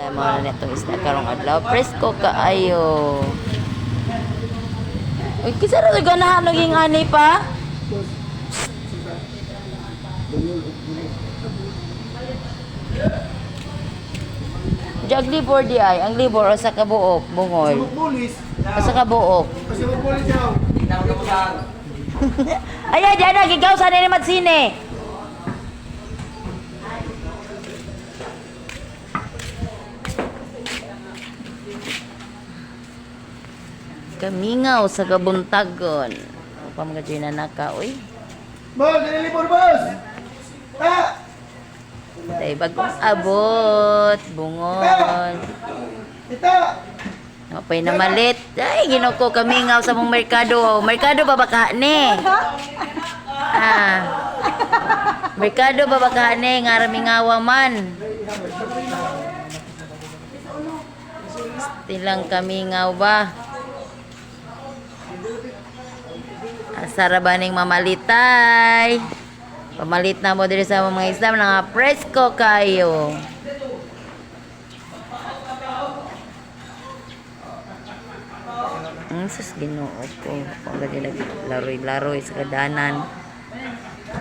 Ay, mga na itong isda karong adlaw. Presko kaayo. Uy, kisa na ito ganahan naging ani pa? Jag libor di ay, ang libor o sa kabuok, bungol. O sa kabuok. Yaw. Ay, dyan na, gigaw sa ni magsine. Kamingaw sa kabuntagon. Upang mga dyan na naka, uy. Boss, nililipor boss. Ah! Tay bagong abot, bungon. Ito! Mapay na malit. Ay, ginoko kamingaw sa mong merkado. Merkado ba baka ni? Ah. Merkado ba baka ni? Nga ramingawa man. Tilang kamingaw ba? Asara ba ning mamalitay? Pamalit na mo diri sa mga isda nga presko kayo. Ang sus ginoo ko. Kung gani laroy-laroy sa kadanan.